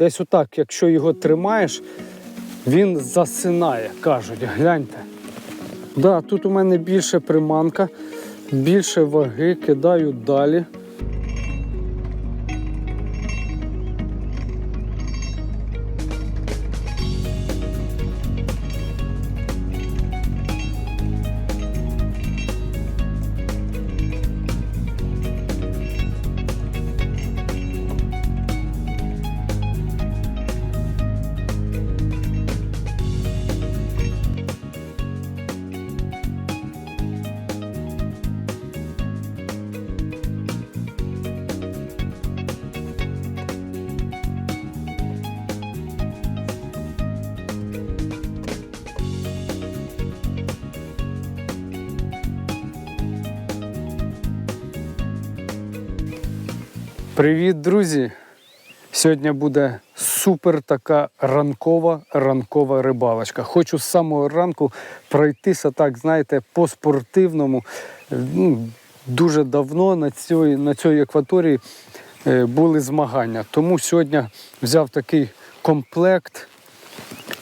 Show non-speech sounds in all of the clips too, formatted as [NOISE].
Десь отак, якщо його тримаєш, він засинає, кажуть, гляньте. Да, тут у мене більше приманка, більше ваги, кидаю далі. Привіт, друзі! Сьогодні буде супер така ранкова ранкова рибалочка. Хочу з самого ранку пройтися, так знаєте, по спортивному. Ну, дуже давно на цій, на цій екваторії е, були змагання. Тому сьогодні взяв такий комплект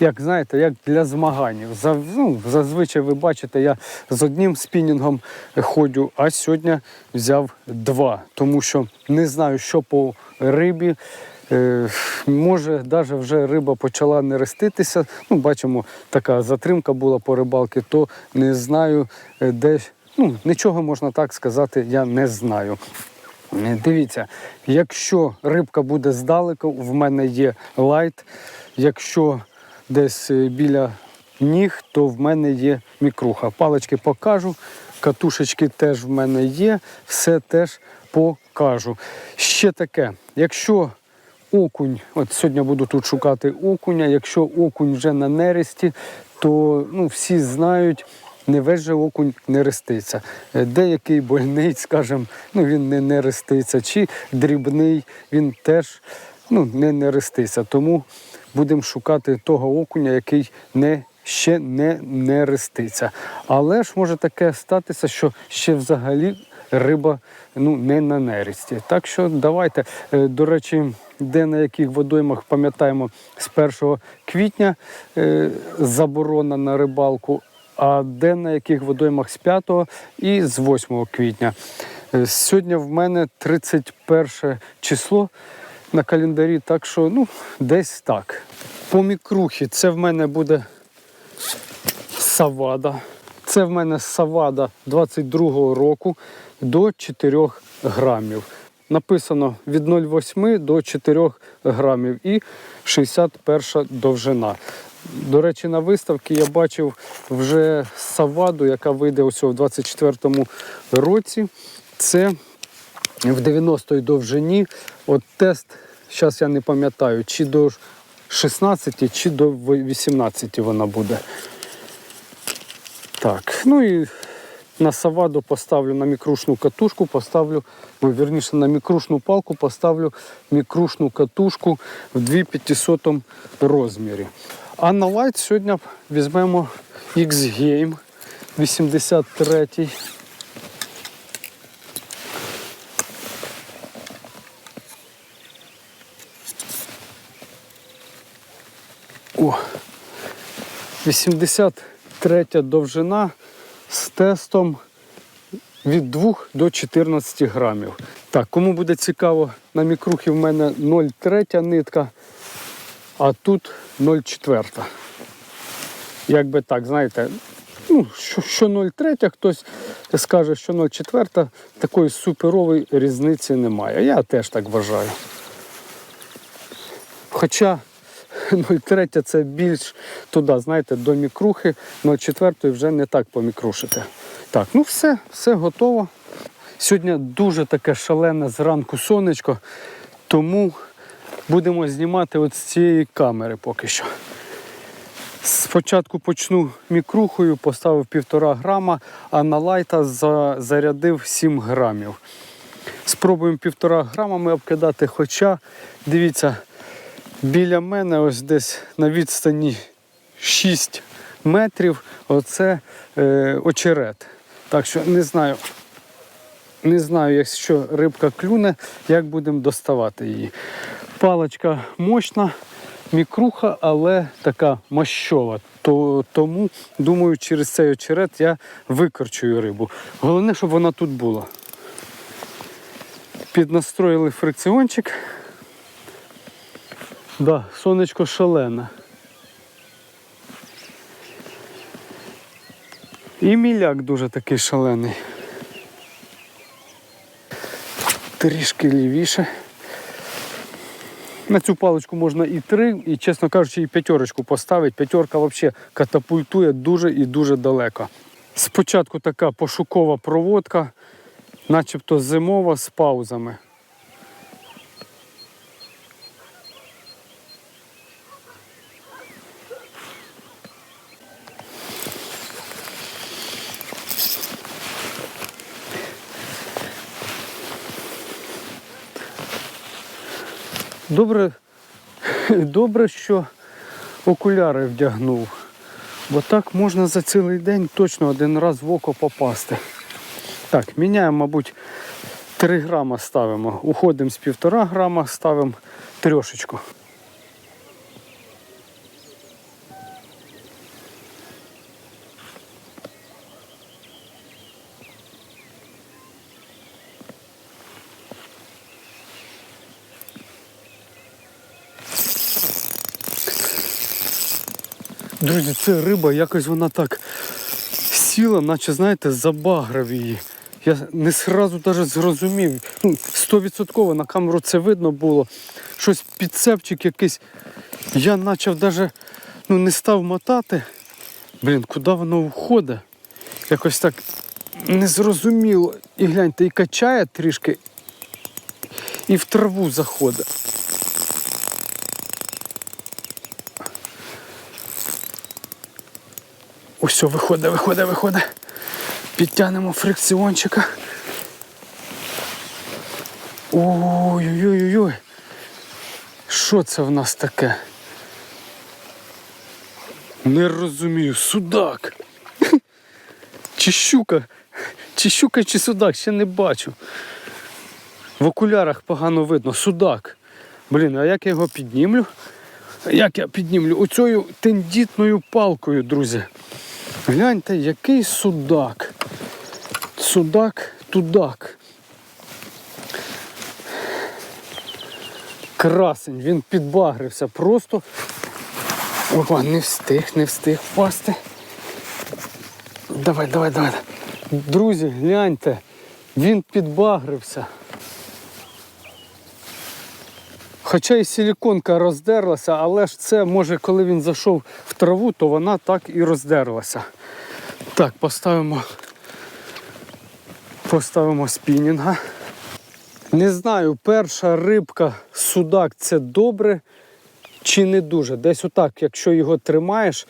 як знаєте, як для змагань. За, ну, зазвичай ви бачите, я з одним спінінгом ходжу, а сьогодні взяв два, тому що не знаю, що по рибі. Е, може, навіть вже риба почала нереститися. Ну, бачимо, така затримка була по рибалки, то не знаю, е, де. Ну, нічого можна так сказати, я не знаю. Е, Дивіться, якщо рибка буде здалеку, в мене є лайт. Якщо десь е, біля ніг, то в мене є мікруха. Палички покажу, катушечки теж в мене є, все теж покажу. Ще таке, якщо окунь, от сьогодні буду тут шукати окуня, якщо окунь вже на нересті, то ну, всі знають. Не весь же окунь не реститься. Е, Деякий больний, [LAUGHS] скажімо, ну він не нереститься, чи дрібний, він теж ну, не нереститься. Тому будемо шукати того окуня, який не, ще не нереститься. Але ж може таке статися, що ще взагалі риба ну, не на нересті. Так що давайте, Е, до речі, де на яких водоймах пам'ятаємо з 1 квітня е, заборона на рибалку, а де на яких водоймах з 5 і з 8 квітня. Е, Сьогодні в мене 31 число на календарі, так що ну, десь так. По мікрухі це в мене буде савада. Це в мене савада 22-го року до 4 грамів. Написано від 0,8 до 4 грамів і 61 довжина. До речі, на виставці я бачив вже саваду, яка вийде ось у 24-му році. Це в 90-й довжині. От тест, зараз я не пам'ятаю, чи до 16, чи до 18 вона буде. Так, ну і на саваду поставлю на мікрушну катушку, поставлю, ну, вірніше, на мікрушну палку поставлю мікрушну катушку в 2500 розмірі. А на лайт сьогодні візьмемо X-Game 83. 83 довжина з тестом від 2 до 14 грамів. Так, кому буде цікаво, на мікрухі в мене 0,3 нитка, а тут 0,4. Якби так, знаєте, ну, що, що 0,3, хтось скаже, що 0,4, такої суперової різниці немає. Я теж так вважаю. Хоча 0,3 це більш туди, знаєте, до мікрухи, 0,4 вже не так помікрушити. Так, ну все, все готово. Сьогодні дуже таке шалене зранку сонечко, тому будемо знімати от з цієї камери поки що. Спочатку почну мікрухою, поставив півтора грама, а на лайта за- зарядив 7 грамів. Спробуємо півтора грамами обкидати, хоча, дивіться, біля мене ось десь на відстані 6 метрів оце е, очерет. Так що не знаю, не знаю, якщо рибка клюне, як будемо доставати її. Паличка мощна, мікруха, але така мощова. То, тому, думаю, через цей очерет я викорчую рибу. Головне, щоб вона тут була. Піднастроїли фрикціончик. Да, сонечко шалене. І міляк дуже такий шалений. Трішки лівіше. На цю паличку можна і три, і, чесно кажучи, і п'ятерочку поставити. П'ятерка взагалі катапультує дуже і дуже далеко. Спочатку така пошукова проводка, начебто зимова з паузами. Добре, [LAUGHS] добре, що окуляри вдягнув. Бо так можна за цілий день точно один раз в око попасти. Так, міняємо, мабуть, 3 грама ставимо. Уходимо з 1,5 грама, ставимо трьошечку. Друзі, це риба, якось вона так сіла, наче, знаєте, забаграв її. Я не сразу навіть зрозумів. Ну, стовідсотково на камеру це видно було. Щось підцепчик якийсь. Я почав навіть ну, не став мотати. Блін, куди воно входить? Якось так незрозуміло. І гляньте, і качає трішки, і в траву заходить. Ось, виходить, виходить, виходить. Підтягнемо фрикціончика. Ой-ой-ой-ой. Що це в нас таке? Не розумію, судак. Чи щука? Чи щука, чи судак, ще не бачу. В окулярах погано видно, судак. Блін, а як я його піднімлю? Як я піднімлю? Оцею тендітною палкою, друзі. Гляньте, який судак. Судак, тудак. Красень, він підбагрився просто. Опа, не встиг, не встиг впасти. Давай, давай, давай. Друзі, гляньте, він підбагрився. Хоча і силіконка роздерлася, але ж це може, коли він зайшов в траву, то вона так і роздерлася. Так, поставимо, поставимо спінінга. Не знаю, перша рибка судак це добре чи не дуже. Десь отак, якщо його тримаєш,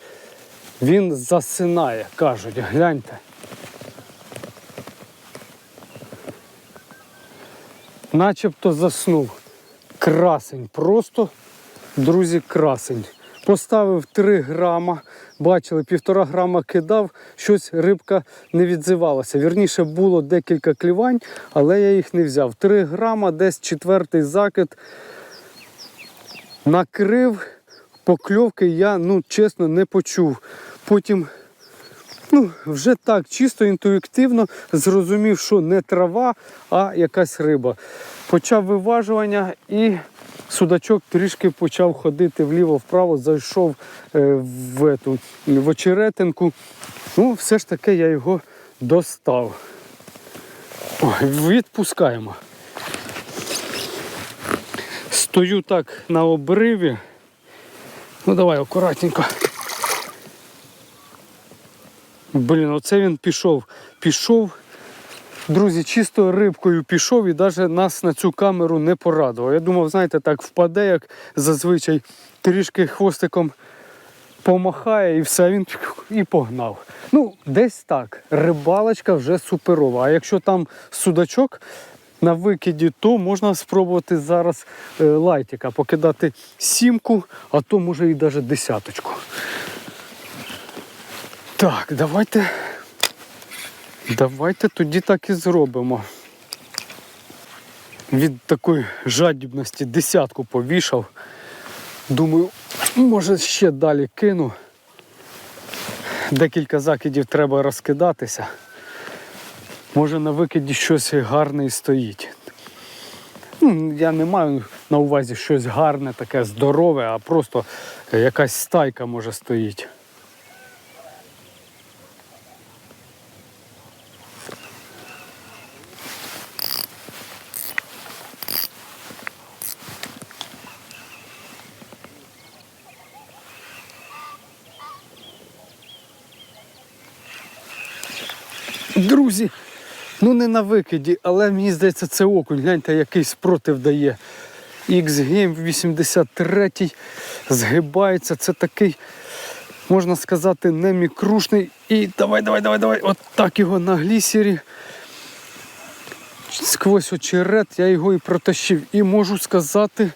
він засинає, кажуть, гляньте. Начебто заснув. Красень, просто, друзі, красень. Поставив 3 грама, бачили, півтора грама кидав, щось рибка не відзивалася. Вірніше було декілька клівань, але я їх не взяв. 3 грама, десь четвертий закид. Накрив покльовки я, ну, чесно, не почув. Потім ну, вже так, чисто інтуїтивно зрозумів, що не трава, а якась риба. Почав виважування і судачок трішки почав ходити вліво-вправо, зайшов е, в, ету, в очеретинку. Ну, все ж таки я його достав. Ой, відпускаємо. Стою так на обриві. Ну давай акуратненько. Блін, оце він пішов. Пішов. Друзі, чисто рибкою пішов і навіть нас на цю камеру не порадував. Я думав, знаєте, так впаде, як зазвичай, трішки хвостиком помахає і все, він і погнав. Ну, десь так. Рибалочка вже суперова. А якщо там судачок на викиді, то можна спробувати зараз е, лайтика покидати сімку, а то може і навіть десяточку. Так, давайте. Давайте тоді так і зробимо. від такої жадібності десятку повішав. Думаю, може ще далі кину. Декілька закидів треба розкидатися. Може на викиді щось гарне і стоїть. Ну, я не маю на увазі щось гарне, таке здорове, а просто якась стайка може стоїть. Друзі, ну не на викиді, але мені здається, це окунь. Гляньте, який спротив дає. X-Game 83 згибається. Це такий, можна сказати, не мікрушний. І давай, давай, давай, давай. От так його на глісері. Сквозь очерет я його і протащив. І можу сказати,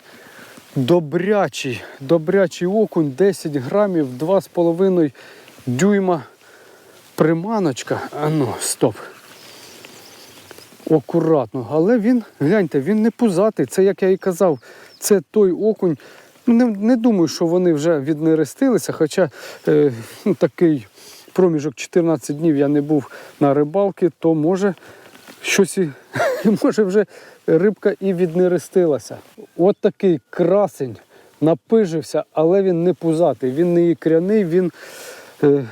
добрячий, добрячий окунь, 10 грамів, 2,5 дюйма приманочка. А ну, стоп. Акуратно. Але він, гляньте, він не пузатий. Це, як я і казав, це той окунь. Ну, Не, не думаю, що вони вже віднерестилися, хоча е, ну, такий проміжок 14 днів я не був на рибалки, то може щось і [LAUGHS] може вже рибка і віднерестилася. От такий красень напижився, але він не пузатий, він не ікряний, він е,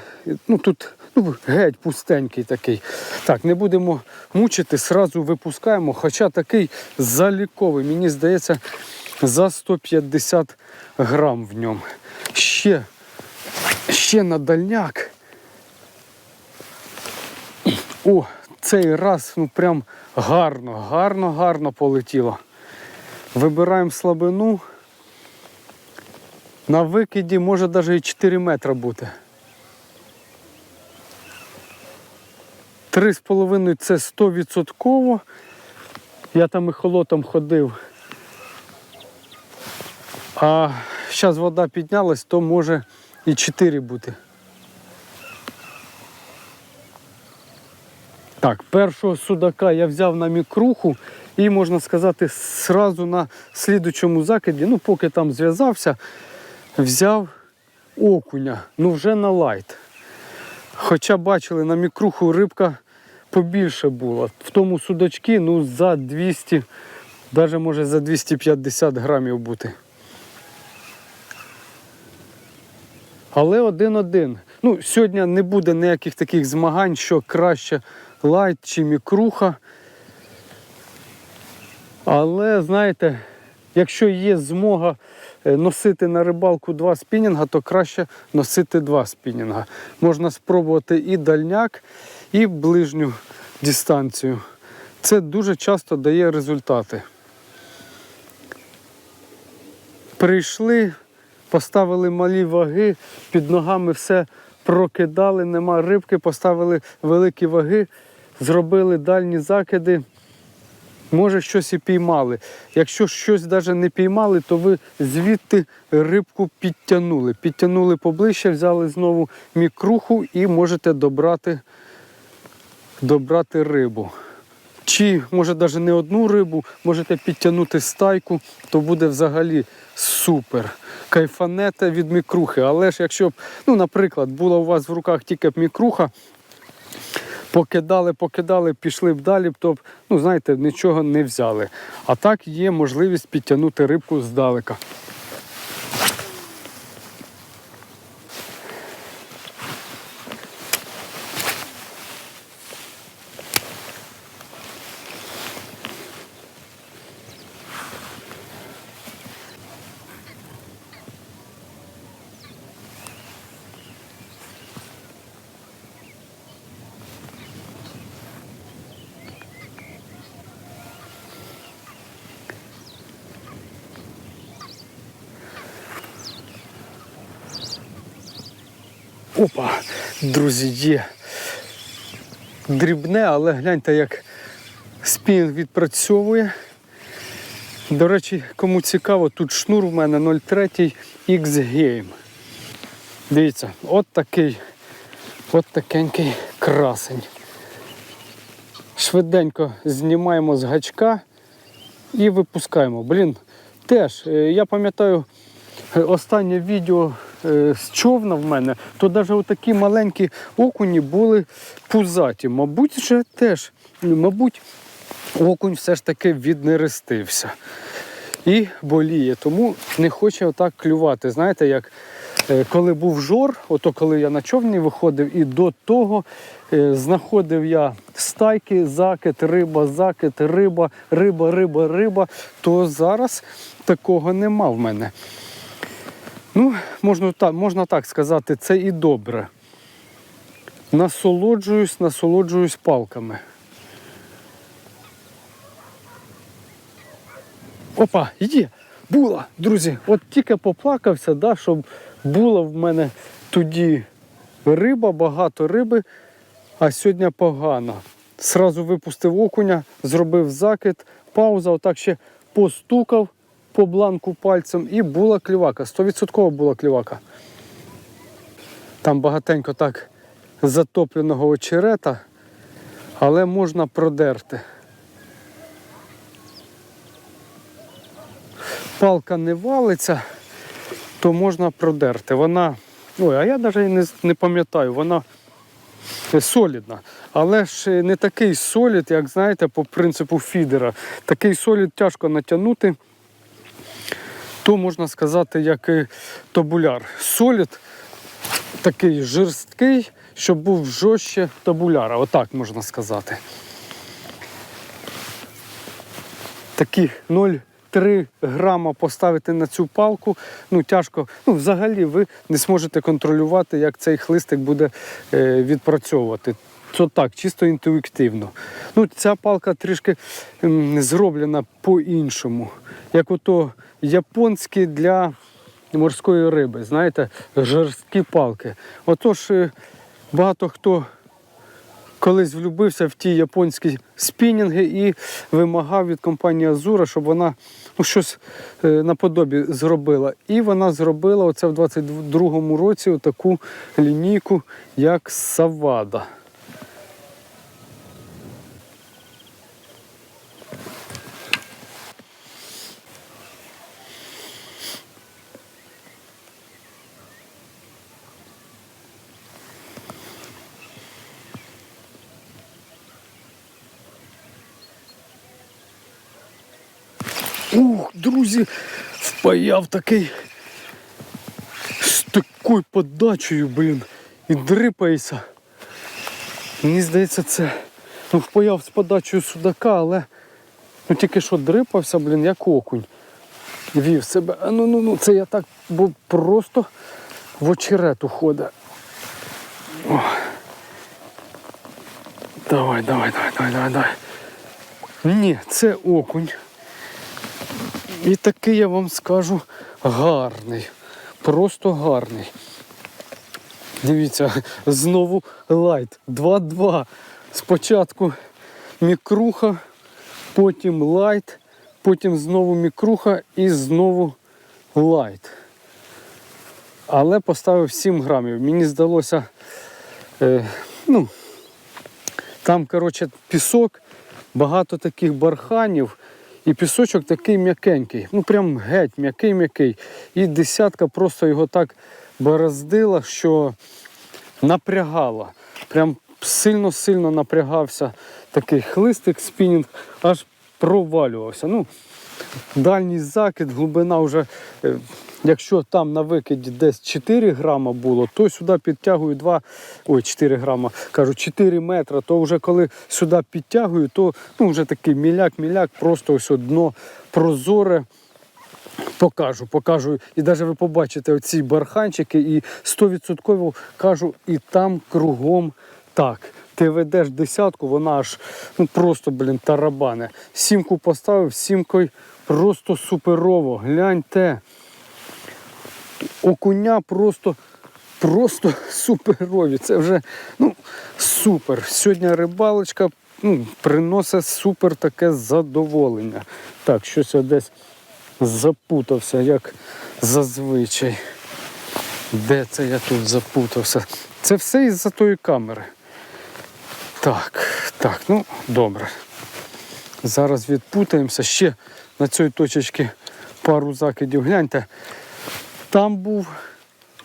ну, тут ну, геть пустенький такий. Так, не будемо мучити, сразу випускаємо, хоча такий заліковий, мені здається, за 150 грам в ньому. Ще, ще на дальняк. О, цей раз ну прям гарно, гарно, гарно полетіло. Вибираємо слабину. На викиді може навіть і 4 метри бути. Три з половиною це 100%. Я там і холотом ходив. А зараз вода піднялась, то може і 4 бути. Так, першого судака я взяв на мікруху і, можна сказати, сразу на слідучому закиді, ну поки там зв'язався, взяв окуня, ну вже на лайт. Хоча бачили, на мікруху рибка побільше була. В тому судачки ну, за 200, навіть може за 250 грамів бути. Але один-один. Ну, сьогодні не буде ніяких таких змагань, що краще лайт чи мікруха. Але знаєте, якщо є змога е, носити на рибалку два спінінга, то краще носити два спінінга. Можна спробувати і дальняк, і ближню дистанцію. Це дуже часто дає результати. Прийшли, поставили малі ваги, під ногами все прокидали, нема рибки, поставили великі ваги, зробили дальні закиди. Може, щось і піймали. Якщо щось навіть не піймали, то ви звідти рибку підтягнули. Підтягнули поближче, взяли знову мікруху і можете добрати, добрати рибу. Чи може навіть не одну рибу, можете підтягнути стайку, то буде взагалі супер. Кайфанете від мікрухи. Але ж якщо б, ну, наприклад, була у вас в руках тільки б мікруха, покидали, покидали, пішли б далі, то ну, знаєте, нічого не взяли. А так є можливість підтягнути рибку здалека. Опа, друзі, є. Дрібне, але гляньте, як спінг відпрацьовує. До речі, кому цікаво, тут шнур в мене 0,3 X-Game. Дивіться, от такий, от такенький красень. Швиденько знімаємо з гачка і випускаємо. Блін, теж, е, я пам'ятаю е, останнє відео з човна в мене, то навіть отакі маленькі окуні були пузаті. Мабуть, вже теж, мабуть, окунь все ж таки віднерестився і боліє, тому не хоче отак клювати. Знаєте, як е, коли був жор, ото коли я на човні виходив, і до того е, знаходив я стайки, закид, риба, закид, риба, риба, риба, риба, то зараз такого нема в мене. Ну, можна так, можна так сказати, це і добре. Насолоджуюсь, насолоджуюсь палками. Опа, є! Була, друзі, от тільки поплакався, да, щоб була в мене тоді риба, багато риби, а сьогодні погано. Сразу випустив окуня, зробив закид, пауза, отак ще постукав по бланку пальцем і була клівака. 100% була клівака. Там багатенько так затопленого очерета, але можна продерти. палка не валиться, то можна продерти. Вона, ой, а я навіть не, не пам'ятаю, вона солідна. Але ж не такий солід, як знаєте, по принципу фідера. Такий солід тяжко натягнути, то можна сказати, як табуляр. Солід такий жорсткий, щоб був жорстче табуляра. Отак можна сказати. Такі 0,3 грама поставити на цю палку, ну тяжко. Ну, взагалі ви не зможете контролювати, як цей хлистик буде е, відпрацьовувати. Це так, чисто інтуїтивно. Ну, ця палка трішки зроблена по-іншому. Як ото японські для морської риби, знаєте, жорсткі палки. Отож, е, багато хто колись влюбився в ті японські спінінги і вимагав від компанії Азура, щоб вона ну, щось е, наподобі зробила. І вона зробила оце в 22-му році таку лінійку, як Савада. Ух, друзі, впаяв такий з такою подачею, блін, і дрипається. Мені здається, це ну, впаяв з подачею судака, але ну, тільки що дрипався, блін, як окунь. Вів себе. А ну ну ну, це я так, бо просто в очерет уходить. Давай, давай, давай, давай, давай, давай. Ні, це окунь. І такий я вам скажу гарний. Просто гарний. Дивіться, знову лайт. 2-2. Спочатку мікруха, потім лайт, потім знову мікруха і знову лайт. Але поставив 7 грамів. Мені здалося, е, ну, там, коротше, пісок, багато таких барханів. І пісочок такий м'якенький, ну прям геть м'який-м'який. І десятка просто його так бороздила, що напрягала. Прям сильно-сильно напрягався такий хлистик, спінінг, аж провалювався. Ну, Дальній закид, глибина вже, е, якщо там на викиді десь 4 грама було, то сюди підтягую 2, ой, 4 грама, кажу, 4 метри, то вже коли сюди підтягую, то ну, вже такий міляк-міляк, просто ось дно прозоре. Покажу, покажу. І навіть ви побачите оці барханчики, і 100% кажу, і там кругом так. Ти ведеш десятку, вона аж ну просто, блін, тарабане. Сімку поставив, сімкою просто суперово. Гляньте. Окуня просто, просто суперові. Це вже ну, супер. Сьогодні рибалочка ну, приносить супер таке задоволення. Так, щось я десь запутався, як зазвичай. Де це я тут запутався? Це все із-за тої камери. Так, так, ну добре. Зараз відпутаємося. Ще на цій точці пару закидів. Гляньте, там був,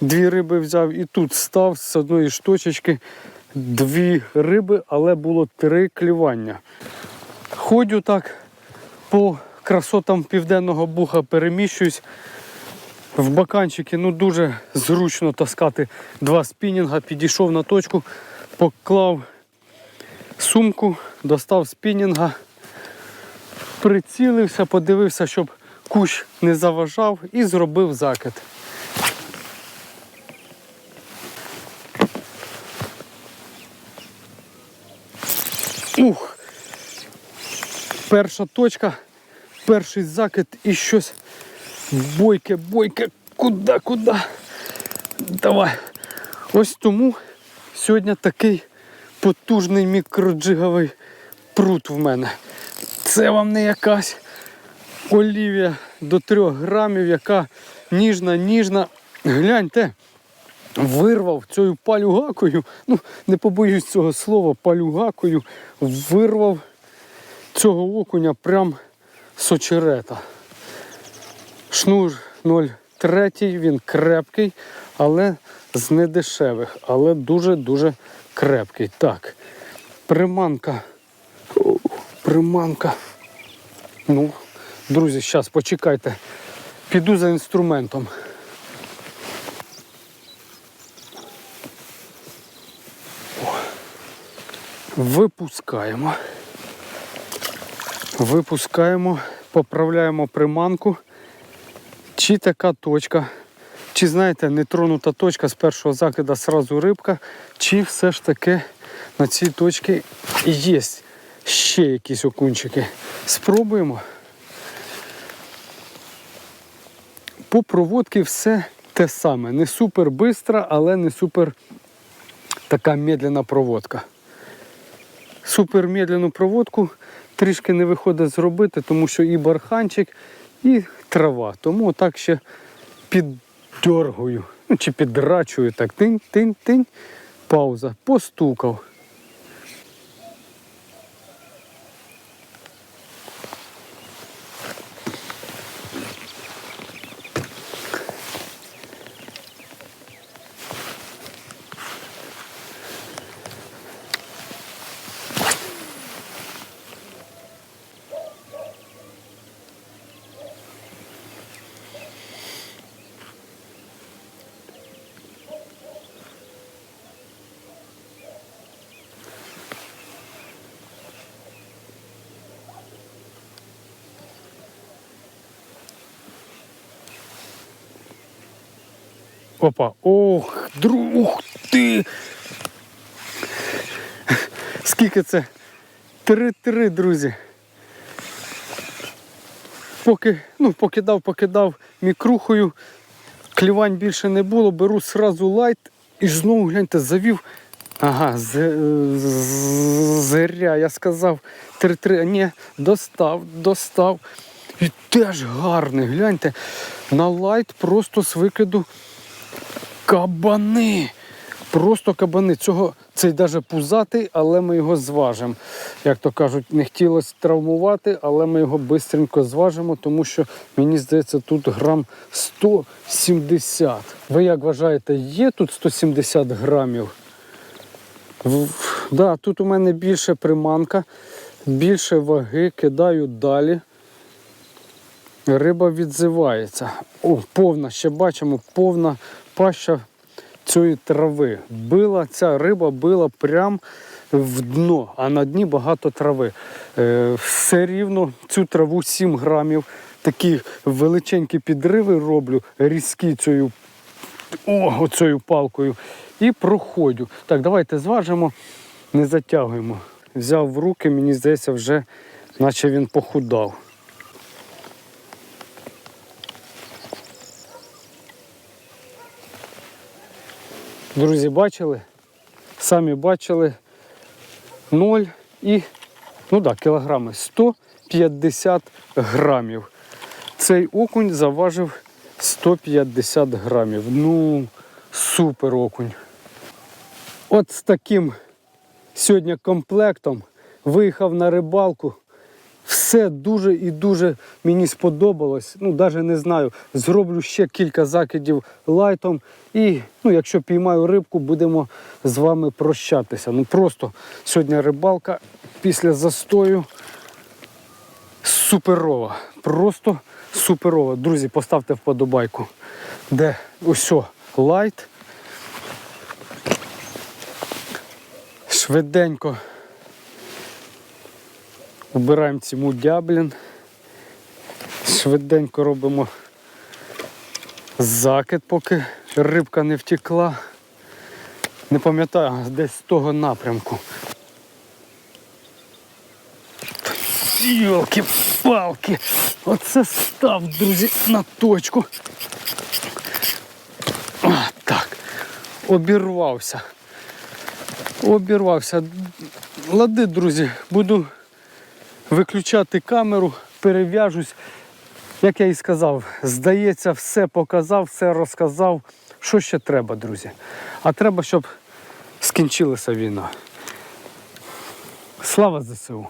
дві риби взяв і тут став з одної ж точечки дві риби, але було три клювання. Ходю так по красотам південного буха переміщуюсь. В баканчики ну дуже зручно таскати два спінінга. Підійшов на точку, поклав сумку, достав спінінга, прицілився, подивився, щоб кущ не заважав і зробив закид. Ух! Перша точка, перший закид і щось бойке, бойке, куди, куди? Давай. Ось тому сьогодні такий потужний мікроджиговий прут в мене. Це вам не якась олівія до 3 грамів, яка ніжна, ніжна. Гляньте, вирвав цією палюгакою, ну не побоюсь цього слова, палюгакою, вирвав цього окуня прям з очерета. Шнур 0,3, він крепкий, але з недешевих, але дуже-дуже крепкий. Так, приманка. Приманка. Ну, друзі, зараз почекайте. Піду за інструментом. О. Випускаємо. Випускаємо, поправляємо приманку. Чи така точка, чи знаєте, нетронута точка з першого закида сразу рибка, чи все ж таки на цій точці є ще якісь окунчики. Спробуємо. По проводці все те саме. Не супер бистра, але не супер така медленна проводка. Супер медленну проводку трішки не виходить зробити, тому що і барханчик, і трава. Тому так ще піддергую, ну, чи підрачую так. Тинь-тинь-тинь. Пауза. Постукав. Опа. Ох, друг, ти. Скільки це? Три-три, друзі. Поки, ну, покидав, покидав мікрухою, клівань більше не було, беру сразу лайт і знову гляньте, завів. Ага, зря, я сказав 3-3, а ні, достав, достав. І теж гарний, гляньте, на лайт просто з викиду Кабани! Просто кабани. Цього цей даже пузатий, але ми його зважимо. Як то кажуть, не хотілося травмувати, але ми його швидко зважимо, тому що мені здається, тут грам 170. Ви як вважаєте, є тут 170 грамів? Да, тут у мене більше приманка, більше ваги, кидаю далі. Риба відзивається. О, повна, ще бачимо, повна паща цієї трави. Била ця риба била прям в дно, а на дні багато трави. Е, все рівно цю траву 7 грамів. Такі величенькі підриви роблю, різкі цією о, оцею палкою. І проходю. Так, давайте зважимо, не затягуємо. Взяв в руки, мені здається, вже наче він похудав. Друзі, бачили? Самі бачили 0 і ну да, кілограми 150 грамів. Цей окунь заважив 150 грамів. Ну, супер окунь. От з таким сьогодні комплектом виїхав на рибалку Все дуже і дуже мені сподобалось. Ну, навіть не знаю. Зроблю ще кілька закидів лайтом. І ну, якщо піймаю рибку, будемо з вами прощатися. Ну просто сьогодні рибалка після застою суперова. Просто суперова. Друзі, поставте вподобайку. Де ось лайт. Швиденько Убираємо ці мудяблін. Швиденько робимо закид, поки рибка не втекла. Не пам'ятаю, десь з того напрямку. Йолки-палки! Оце став, друзі, на точку. О, так. Обірвався. Обірвався. Лади, друзі, буду виключати камеру, перев'яжусь. Як я і сказав, здається, все показав, все розказав. Що ще треба, друзі? А треба, щоб скінчилася війна. Слава ЗСУ!